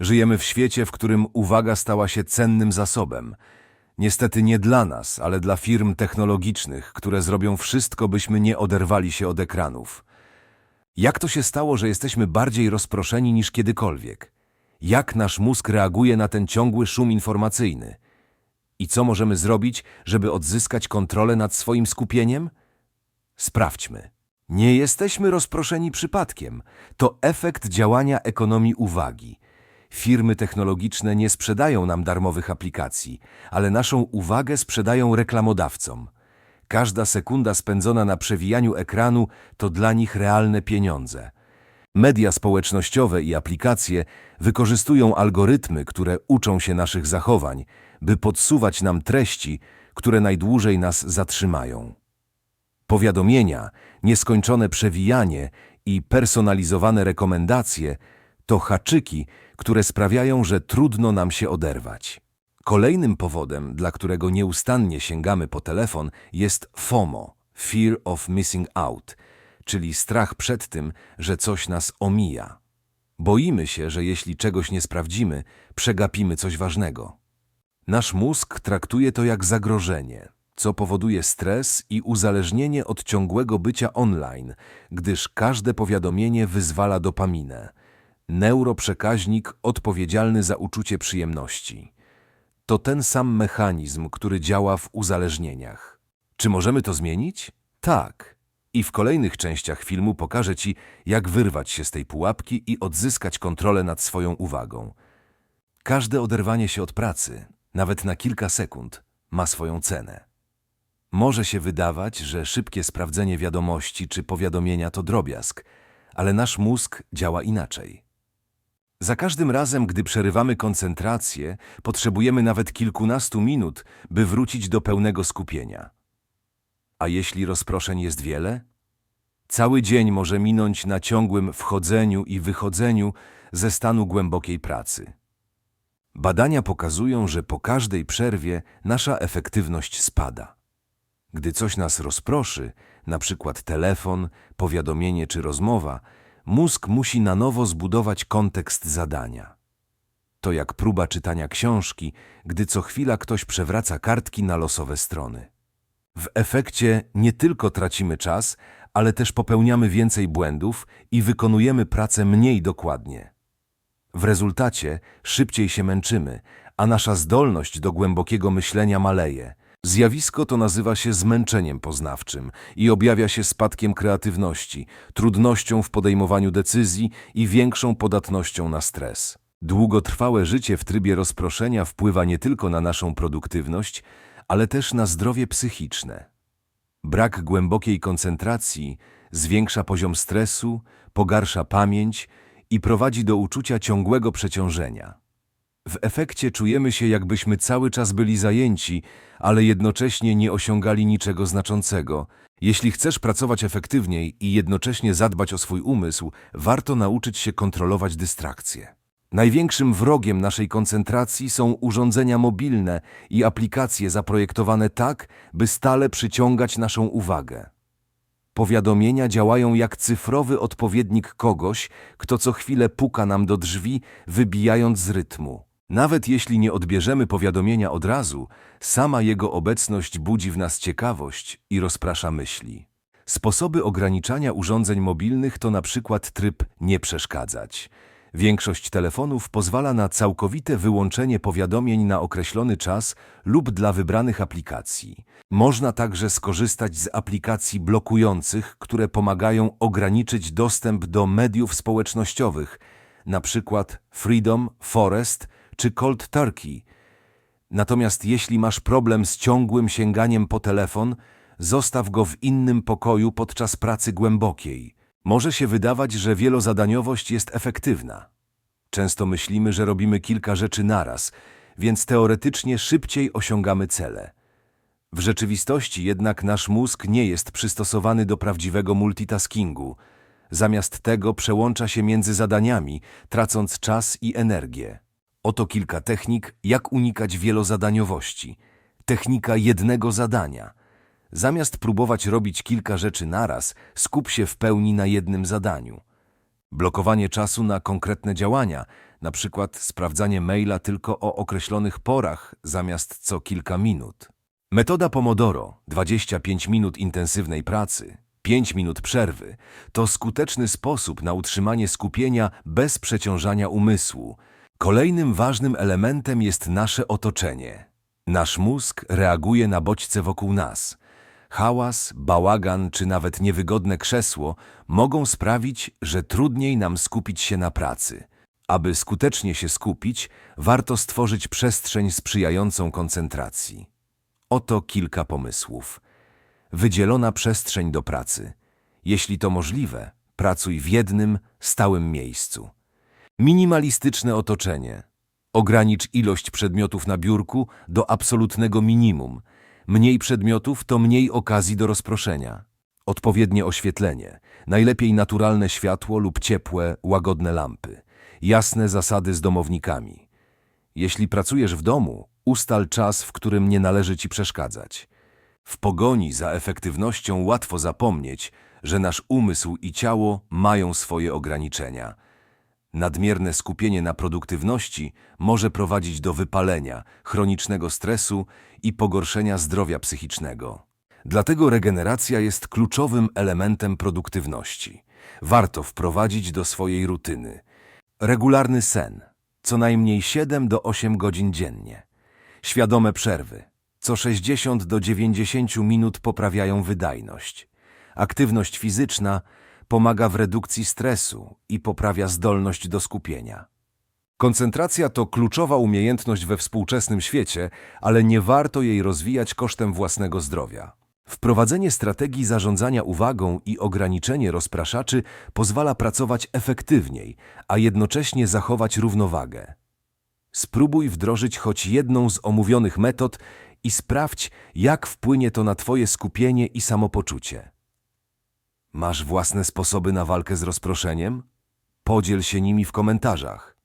Żyjemy w świecie, w którym uwaga stała się cennym zasobem. Niestety nie dla nas, ale dla firm technologicznych, które zrobią wszystko, byśmy nie oderwali się od ekranów. Jak to się stało, że jesteśmy bardziej rozproszeni niż kiedykolwiek? Jak nasz mózg reaguje na ten ciągły szum informacyjny? I co możemy zrobić, żeby odzyskać kontrolę nad swoim skupieniem? Sprawdźmy. Nie jesteśmy rozproszeni przypadkiem. To efekt działania ekonomii uwagi. Firmy technologiczne nie sprzedają nam darmowych aplikacji, ale naszą uwagę sprzedają reklamodawcom. Każda sekunda spędzona na przewijaniu ekranu to dla nich realne pieniądze. Media społecznościowe i aplikacje wykorzystują algorytmy, które uczą się naszych zachowań, by podsuwać nam treści, które najdłużej nas zatrzymają. Powiadomienia, nieskończone przewijanie i personalizowane rekomendacje to haczyki, które sprawiają, że trudno nam się oderwać. Kolejnym powodem, dla którego nieustannie sięgamy po telefon, jest FOMO Fear of Missing Out, czyli strach przed tym, że coś nas omija. Boimy się, że jeśli czegoś nie sprawdzimy, przegapimy coś ważnego. Nasz mózg traktuje to jak zagrożenie, co powoduje stres i uzależnienie od ciągłego bycia online, gdyż każde powiadomienie wyzwala dopaminę, neuroprzekaźnik odpowiedzialny za uczucie przyjemności. To ten sam mechanizm, który działa w uzależnieniach. Czy możemy to zmienić? Tak. I w kolejnych częściach filmu pokażę Ci, jak wyrwać się z tej pułapki i odzyskać kontrolę nad swoją uwagą. Każde oderwanie się od pracy, nawet na kilka sekund, ma swoją cenę. Może się wydawać, że szybkie sprawdzenie wiadomości czy powiadomienia to drobiazg, ale nasz mózg działa inaczej. Za każdym razem, gdy przerywamy koncentrację, potrzebujemy nawet kilkunastu minut, by wrócić do pełnego skupienia. A jeśli rozproszeń jest wiele? Cały dzień może minąć na ciągłym wchodzeniu i wychodzeniu ze stanu głębokiej pracy. Badania pokazują, że po każdej przerwie nasza efektywność spada. Gdy coś nas rozproszy, na przykład telefon, powiadomienie czy rozmowa, mózg musi na nowo zbudować kontekst zadania. To jak próba czytania książki, gdy co chwila ktoś przewraca kartki na losowe strony. W efekcie nie tylko tracimy czas, ale też popełniamy więcej błędów i wykonujemy pracę mniej dokładnie. W rezultacie szybciej się męczymy, a nasza zdolność do głębokiego myślenia maleje. Zjawisko to nazywa się zmęczeniem poznawczym i objawia się spadkiem kreatywności, trudnością w podejmowaniu decyzji i większą podatnością na stres. Długotrwałe życie w trybie rozproszenia wpływa nie tylko na naszą produktywność, ale też na zdrowie psychiczne. Brak głębokiej koncentracji zwiększa poziom stresu, pogarsza pamięć i prowadzi do uczucia ciągłego przeciążenia. W efekcie czujemy się, jakbyśmy cały czas byli zajęci, ale jednocześnie nie osiągali niczego znaczącego. Jeśli chcesz pracować efektywniej i jednocześnie zadbać o swój umysł, warto nauczyć się kontrolować dystrakcje. Największym wrogiem naszej koncentracji są urządzenia mobilne i aplikacje zaprojektowane tak, by stale przyciągać naszą uwagę. Powiadomienia działają jak cyfrowy odpowiednik kogoś, kto co chwilę puka nam do drzwi, wybijając z rytmu. Nawet jeśli nie odbierzemy powiadomienia od razu, sama jego obecność budzi w nas ciekawość i rozprasza myśli. Sposoby ograniczania urządzeń mobilnych to na przykład tryb nie przeszkadzać. Większość telefonów pozwala na całkowite wyłączenie powiadomień na określony czas lub dla wybranych aplikacji. Można także skorzystać z aplikacji blokujących, które pomagają ograniczyć dostęp do mediów społecznościowych, przykład Freedom, Forest czy Cold Turkey. Natomiast jeśli masz problem z ciągłym sięganiem po telefon, zostaw go w innym pokoju podczas pracy głębokiej. Może się wydawać, że wielozadaniowość jest efektywna. Często myślimy, że robimy kilka rzeczy naraz, więc teoretycznie szybciej osiągamy cele. W rzeczywistości jednak nasz mózg nie jest przystosowany do prawdziwego multitaskingu. Zamiast tego przełącza się między zadaniami, tracąc czas i energię. Oto kilka technik, jak unikać wielozadaniowości. Technika jednego zadania. Zamiast próbować robić kilka rzeczy naraz, skup się w pełni na jednym zadaniu. Blokowanie czasu na konkretne działania, na przykład sprawdzanie maila tylko o określonych porach zamiast co kilka minut. Metoda Pomodoro 25 minut intensywnej pracy, 5 minut przerwy to skuteczny sposób na utrzymanie skupienia bez przeciążania umysłu. Kolejnym ważnym elementem jest nasze otoczenie. Nasz mózg reaguje na bodźce wokół nas. Hałas, bałagan czy nawet niewygodne krzesło mogą sprawić, że trudniej nam skupić się na pracy. Aby skutecznie się skupić, warto stworzyć przestrzeń sprzyjającą koncentracji. Oto kilka pomysłów. Wydzielona przestrzeń do pracy. Jeśli to możliwe, pracuj w jednym, stałym miejscu. Minimalistyczne otoczenie. Ogranicz ilość przedmiotów na biurku do absolutnego minimum. Mniej przedmiotów to mniej okazji do rozproszenia. Odpowiednie oświetlenie. Najlepiej naturalne światło lub ciepłe, łagodne lampy. Jasne zasady z domownikami. Jeśli pracujesz w domu, ustal czas, w którym nie należy ci przeszkadzać. W pogoni za efektywnością łatwo zapomnieć, że nasz umysł i ciało mają swoje ograniczenia. Nadmierne skupienie na produktywności może prowadzić do wypalenia, chronicznego stresu i pogorszenia zdrowia psychicznego. Dlatego regeneracja jest kluczowym elementem produktywności. Warto wprowadzić do swojej rutyny regularny sen, co najmniej 7 do 8 godzin dziennie, świadome przerwy, co 60 do 90 minut poprawiają wydajność. Aktywność fizyczna pomaga w redukcji stresu i poprawia zdolność do skupienia. Koncentracja to kluczowa umiejętność we współczesnym świecie, ale nie warto jej rozwijać kosztem własnego zdrowia. Wprowadzenie strategii zarządzania uwagą i ograniczenie rozpraszaczy pozwala pracować efektywniej, a jednocześnie zachować równowagę. Spróbuj wdrożyć choć jedną z omówionych metod i sprawdź, jak wpłynie to na Twoje skupienie i samopoczucie. Masz własne sposoby na walkę z rozproszeniem? Podziel się nimi w komentarzach.